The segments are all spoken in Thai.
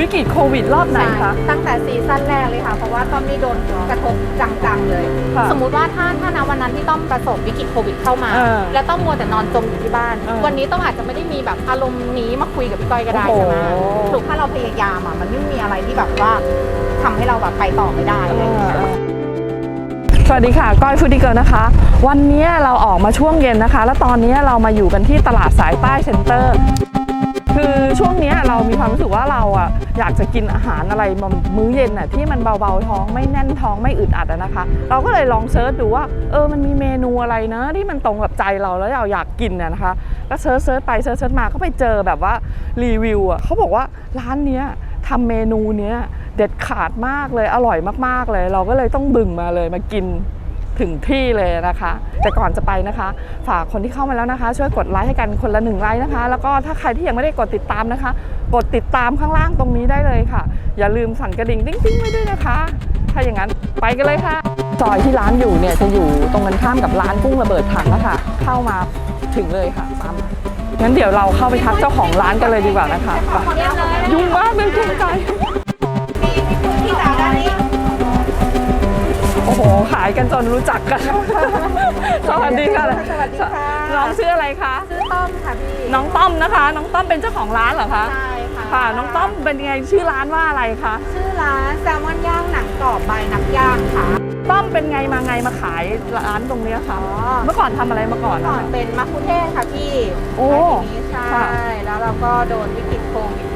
วิกฤตโควิดรอบไหนคะใช่ตั้งแต่ซีซั่นแรกเลยค่ะ เพราะว่าต้อมนี่โดนกระทบจังๆเลย ค่ะสมมุติว่าถ้าถ้าณวันนั้นที่ต้อมประสบวิกฤตโควิดเข้ามา เออแล้วต้องมัวแต่นอนจมอยู่ที่บ้าน เออวันนี้ต้องอาจจะไม่ได้มีแบบอารมณ์นี้มาคุยกับพี่ก้อยก็ได้โอ้โห ใช่ไหมถูกถ้าเราพยายามอะมันไม่มีอะไรที่แบบว่าทำให้เราแบบไปต่อไม่ได้อะไรอย่างเงี้ย สวัสดีค่ะ ก้อยฟูดดี้เกิร์ลนะคะ วันนี้เราออกมาช่วงเย็นนะคะ แล้วตอนนี้เรามาอยู่กันที่ตลาดสายใต้เซ็นเตอร์ คือช่วงนี้เรามีความรู้สึกว่าเราอะอยากจะกินอาหารอะไรมมื้อเย็นอะที่มันเบาๆท้องไม่แน่นท้องไม่อึดอัดนะคะ เราก็เลยลองเซิร์ชดูว่าเออมันมีเมนูอะไรนะที่มันตรงกับใจเราแล้วเราอยากกินอะนะคะก็เซิร์ชเซิร์ชไปเซิร์ชเซิร์ชมาก็ไปเจอแบบว่ารีวิวอะเขาบอกว่าร้านเนี้ยทำเมนูเนี้ยเด็ดขาดมากเลยอร่อยมากๆเลย เราก็เลยต้องบึงมาเลยมากิน ถึงที่เลยนะคะ แต่ก่อนจะไปนะคะ ฝากคนที่เข้ามาแล้วนะคะ ช่วยกดไลค์ให้กันคนละหนึ่งไลค์นะคะ แล้วก็ถ้าใครที่ยังไม่ได้กดติดตามนะคะ กดติดตามข้างล่างตรงนี้ได้เลยค่ะ อย่าลืมสั่นกระดิ่งติ๊งติ๊งไว้ด้วยนะคะ ถ้าอย่างนั้นไปกันเลยค่ะซอยที่ร้านอยู่เนี่ยจะอยู่ตรงกันข้ามกับร้านกุ้งระเบิดถังนะคะเข้ามาถึงเลยค่ะตามมางั้นเดี๋ยวเราเข้าไปทักเจ้าของร้านกันเลยดีกว่านะคะไปยุ่งมากเลยเกรงใจ ขายกันจนรู้จักกัน สวัสดีค่ะ สวัสดีค่ะน้องชื่ออะไรคะ ชื่อต้อมค่ะพี่ น้องต้อมนะคะ น้องต้อมเป็นเจ้าของร้านเหรอคะ ใช่ค่ะ ค่ะ น้องต้อมเป็นยังไงชื่อร้านว่าอะไรคะ ชื่อร้านแซลมอนย่างหนังกรอบใบนักย่างค่ะ ต้อมเป็นไงมาไงมาขายร้านตรงเนี้ยคะ อ๋อ เมื่อก่อนทำอะไรมาก่อนก่นะอนคะเป็นมัคคุเทศก์ค่ะพี่โอ้แล้วทีนี้ใช่ ค่ะ แล้วเราก็โดนวิกฤตโควิด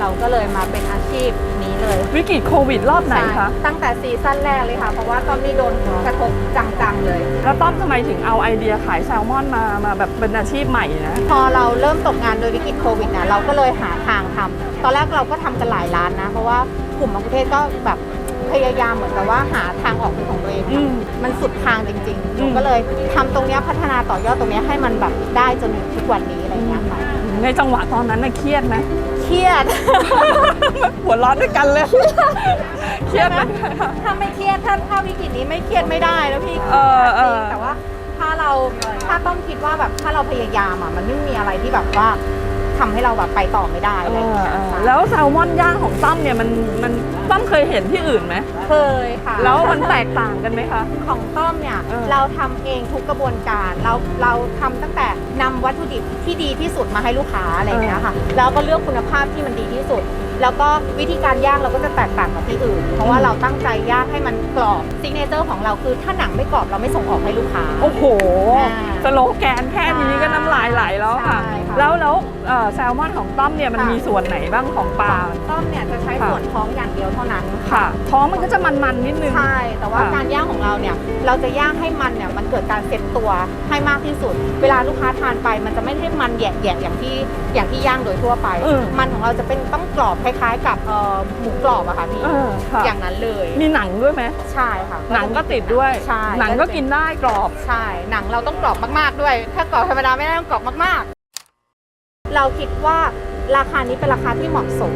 เราก็เลยมาเป็นอาชีพนี้ เลยวิกฤตโควิดรอบไหนคะใช่ตั้งแต่ซีซั่นแรกเลยค่ะ เพราะว่าต้อมนี่โดนกระทบจังๆเลย แล้วต้อมทำไมถึงเอาไอเดียขายแซลมอนมามาแบบเป็นอาชีพใหม่นะ พอเราเริ่มตกงานโดยวิกฤตโควิดเนี่ยเราก็เลยหาทางทำตอนแรกเราก็ทำกันหลายร้านนะ เพราะว่ากลุ่มมังคุเทศก็แบบพยายามเหมือนกับว่าหาทางออกเป็นของตัวเองอืมมันสุดทางจริงๆหอืนูมก็เลยทำตรงเนี้ยพัฒนาต่อยอดตรงเนี้ยให้มันแบบได้จนถึงทุกวันนี้อะไรอย่างเงี้ยค่ะในจังหวะตอนนั้นน่ะเครียดไหม เครียด หัวเร้อนด้วยกันเลย เครียดไหมถ้าไม่เครียดถ้าถ้าวิกฤตนี้ไม่เครียดไม่ได้แล้วพี่เออเออจริงแต่ว่าถ้าเราถ้าต้องคิดว่าแบบถ้าเราพยายามอะมันไม่มีอะไรที่แบบว่า ทำให้เราแบบไปต่อไม่ได้อะไรอย่างเงี้ยเออเออใช่แล้วแซลมอนย่างของต้อมเนี่ยมันมันต้อมเคยเห็นที่อื่นไหมเคยค่ะ แล้วมันแตกต่างกันไหมคะ ของต้อมเนี่ยเออเราทำเองทุกกระบวนการเราเราทำตั้งแต่นำวัตถุดิบที่ดีที่สุดมาให้ลูกค้าอะไรอย่างเงี้ยค่ะแล้วก็เลือกคุณภาพที่มันดีที่สุดแล้วก็วิธีการย่างเราก็จะแตกต่างกับที่อื่น เพราะว่าเราตั้งใจย่างให้มันกรอบซิกเนเจอร์ของเราคือถ้าหนังไม่กรอบเราไม่ส่งออกให้ลูกค้า โอ้โหอ่าสโลแกนแค่นี้ก็น้ำลายไหลแล้วค่ะ ใช่ค่ะแล้วแล้วเอ่อแซลมอนของต้อมเนี่ยมันค่ะ มีส่วนไหนบ้างของปลา ต้อมเนี่ยจะใช้ค่ะส่วนท้องอย่างเดียวเท่านั้น ค่ะ ท้องมันก็จะมันๆนิดนึง ใช่ แต่ว่าค่ะ การย่างของเราเนี่ย เราจะย่างให้มันเนี่ย มันเกิดการเซ็ตตัวให้มากที่สุด เวลาลูกค้าทานไป มันจะไม่ได้มันแยกๆอย่างที่อย่างที่ย่างโดยทั่วไป เออ มันของเราจะเป็นต้องกรอบคล้ายๆ กับเอ่อหมูกรอบอะค่ะพี่เออค่ะ อย่างนั้นเลยมีหนังด้วยไหมใช่ค่ะหนังก็ติดด้วย ใช่หนังก็กินได้กรอบ ใช่หนังเราต้องกรอบมากๆด้วย ถ้ากรอบธรรมดาไม่ได้ต้องกรอบมากๆ เราคิดว่าราคานี้เป็นราคาที่เหมาะสม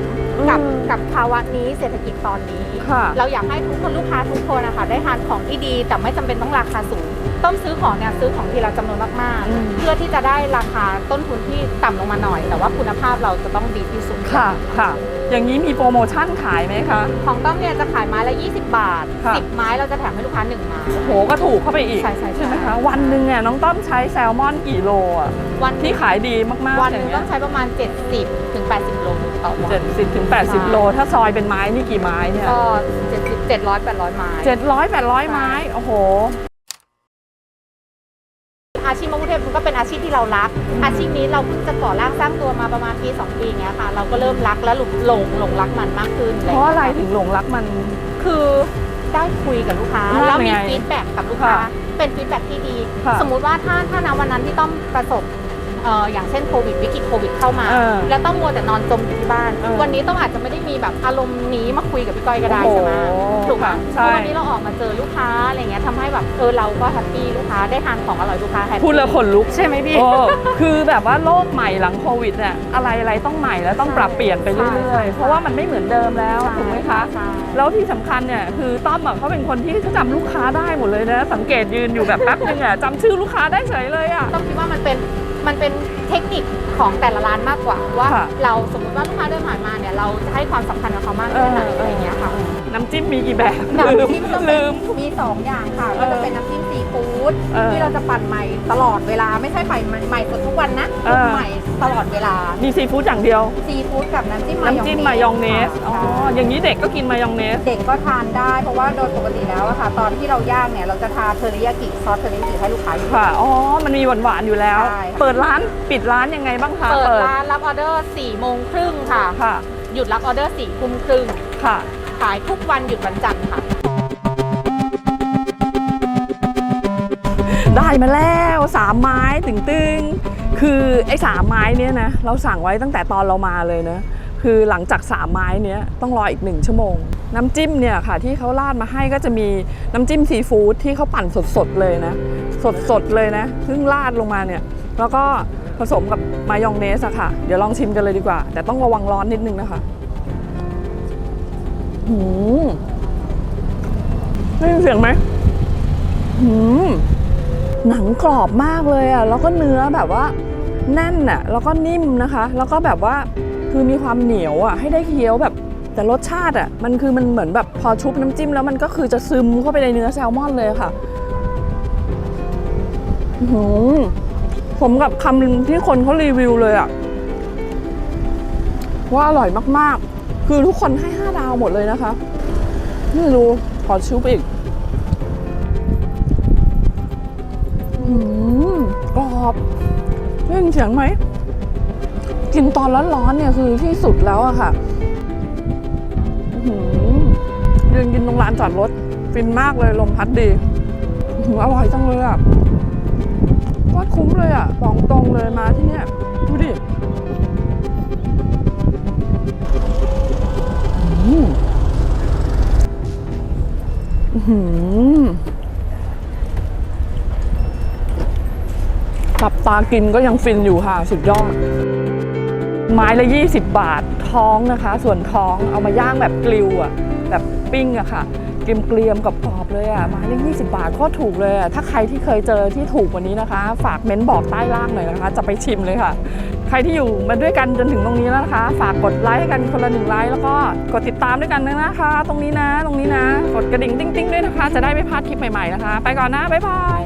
กับอืม กับภาวะนี้เศรษฐกิจตอนนี้ ค่ะ เราอยากให้ทุกคนลูกค้าทุกคนนะคะได้ทานของที่ดีแต่ไม่จำเป็นต้องราคาสูง ต้องซื้อของเนี่ยซื้อของที่เราจำนวนมากอืม ๆ เพื่อที่จะได้ราคาต้นทุนที่ต่ำลงมาหน่อย แต่ว่าคุณภาพเราจะต้องดีที่สุด ค่ะค่ะ อย่างนี้มีโปรโมชั่นขายไหมคะ ของต้อมเนี่ยจะขายไม้ละ 20 บาท ค่ะ 10 ไม้เราจะแถมให้ลูกค้า 1 ไม้ โหก็ถูกเข้าไปอีกใช่ใช่ใช่ ไหมคะวันหนึ่งเนี่ยน้องต้อมใช้แซลมอนกี่โลอะวันที่ขายดีมากๆวันอหนึย่างงต้เงี้อยงใช้ประมาณ 70ถึง80 โลต่อวันเจ็ดสิบถึงแปดสิบโล ถ้าซอยเป็นไม้นี่กี่ไม้เนี่ยก็70 700 800 ไม้ เจ็ดร้อยแปดร้อยไม้ โอ้โห อาชีพมะกุเทศมันก็เป็นอาชีพที่เรารัก อาชีพนี้เราเพิ่งจะก่อร่างสร้างตัวมาประมาณปีสองปีเงี้ยค่ะ เราก็เริ่มรักและหลงหลงหลงรักมันมากขึ้นเพราะอะไรถึงหลงรักมัน คือได้คุยกับลูกค้าว่าแล้วมีไงฟีดแบ็กกับลูกค้า ค่ะเป็นฟีดแบ็กที่ดี ค่ะ สมมุติว่าถ้าถ้าณวันนั้นที่ต้องประสบ เอ่ออย่างเช่นโควิดวิกฤตโควิดเข้ามา เออแล้วต้องมัวแต่นอนจมอยู่ที่บ้าน เออวันนี้ต้องอาจจะไม่ได้มีแบบอารมณ์นี้มาคุยกับพี่ก้อยก็ได้โอ้โหใช่ไหมถูกไหมค่ะเพใช่ ราะวันนี้เราออกมาเจอลูกค้าอะไรเงี้ยทำให้แบบเออเราก็แฮปปี้ลูกค้าได้ทานของอร่อยลูกค้าแฮปปี้พูดแล้วขนลุกใช่ไหมพี่ โอ้คือแบบว่าโลกใหม่หลังโควิดเนี่ยอะไรอะไรต้องใหม่แล้วต้องปรับเปลี่ยนไปเรื่อยใช่ใช่ๆเพราะว่ามันไม่เหมือนเดิมแล้ว ถูกไหมคะ ใช่ แล้วที่สำคัญเนี่ยคือต้อมอะเขาเป็นคนที่จำลูกค้าได้หมดเลยนะสังเกตยืนอยู่แบบแป๊บนึงอะจำชื่อลูกค้าได้เฉยเลยอะต้องคิดว่ามันเป็นมันเป็นเทคนิคของแต่ละร้านมากกว่าว่าค่ะเราสมมติว่าลูกค้าเดินผ่านมาเนี่ยเราจะให้ความสำคัญกับเขามากเอแค่อไหนเออะไรออย่างเงี้ยค่ะน้ำจิ้มมีกี่แบบน้ำจิ้มก็ลืมมีสองอย่างค่ะเออก็จะเป็นน้ำจิ้มซีฟู้ดเออที่เราจะปั่นใหม่ตลอดเวลาไม่ใช่ใหม่ใหม่สดทุกวันนะเออใหม่ ตลอดเวลา มีซีฟู้ดอย่างเดียว ซีฟู้ดกับน้ำจิ้มมายองน้ำจิ้มมายองเนส อ๋อค่ะอย่างนี้เด็กก็กินมายองเนส เด็กก็ทานได้ เพราะว่าโดยปกติแล้วอะค่ะ ตอนที่เราย่างเนี่ย เราจะทาเทอริยากิซอสเทอริยากิให้ลูกค้าอยู่ค่ะ อ๋อ มันมีหวานๆอยู่แล้วใช่ค่ะเปิดร้านปิดร้านยังไงบ้างคะ เปิดร้านรับออเดอร์4โมงครึ่งค่ะ ค่ะ หยุดรับออเดอร์4ทุ่มครึ่ง ค่ะ ขายทุกวันหยุดวันจันทร์ค่ะ ได้มาแล้วสามไม้ถึงตึงๆ คือไอ้สามไม้เนี้ยนะเราสั่งไว้ตั้งแต่ตอนเรามาเลยนะคือหลังจากสามไม้เนี้ยต้องรออีกหนึ่งชั่วโมง น้ำจิ้มเนี่ยค่ะที่เขาราดมาให้ก็จะมีน้ำจิ้มซีฟู้ดที่เขาปั่นสดๆเลยนะ สดๆเลยนะซึ่งราดลงมาเนี่ยแล้วก็ผสมกับมายองเนสอะค่ะ เดี๋ยวลองชิมกันเลยดีกว่า แต่ต้องระวังร้อนนิดนึงนะคะหืมได้ยินเสียงไหมหืมหนังกรอบมากเลยอะแล้วก็เนื้อแบบว่า แน่นอะแล้วก็นิ่มนะคะ แล้วก็แบบว่าคือมีความเหนียวอะให้ได้เคี้ยวแบบแต่รสชาติอะมันคือมันเหมือนแบบพอชุบน้ำจิ้มแล้วมันก็คือจะซึมเข้าไปในเนื้อแซลมอนเลยค่ะหือผมกับคำที่คนเขารีวิวเลยอะว่าอร่อยมากๆ คือทุกคนให้5ดาวหมดเลยนะคะนี่ดูขอชุบอีกอืมกรอบ ได้ยินเสียงไหม กินตอนร้อนๆเนี่ยคือที่สุดแล้วอะค่ะยืนกินตรงลานจอดรถฟินมากเลยลมพัดดีอื้อหืออร่อยจังเลยอะว่าคุ้มเลยอะบอกตรงเลยมาที่เนี่ยดูดิอืมอื้อ หลับตากินก็ยังฟินอยู่ค่ะ สุดยอด ไม้ละ 20 บาทท้องนะคะ ส่วนท้องเอามาย่างแบบกลิวอะแบบปิ้งอะค่ะเกรียมๆกับกรอบเลยอะไม้ละ20 บาทก็ถูกเลยอะถ้าใครที่เคยเจอที่ถูกกว่านี้นะคะ ฝากเม้นบอกใต้ล่างหน่อยนะคะ จะไปชิมเลยค่ะ ใครที่อยู่มาด้วยกันจนถึงตรงนี้แล้วนะคะ ฝากกดไลค์ให้กันคนละหนึ่งไลค์แล้วก็กดติดตามด้วยกันนะคะ ตรงนี้นะ ตรงนี้นะ กดกระดิ่งติ้งๆด้วยนะคะ จะได้ไม่พลาดคลิปใหม่ๆนะคะ ไปก่อนนะบ๊ายบาย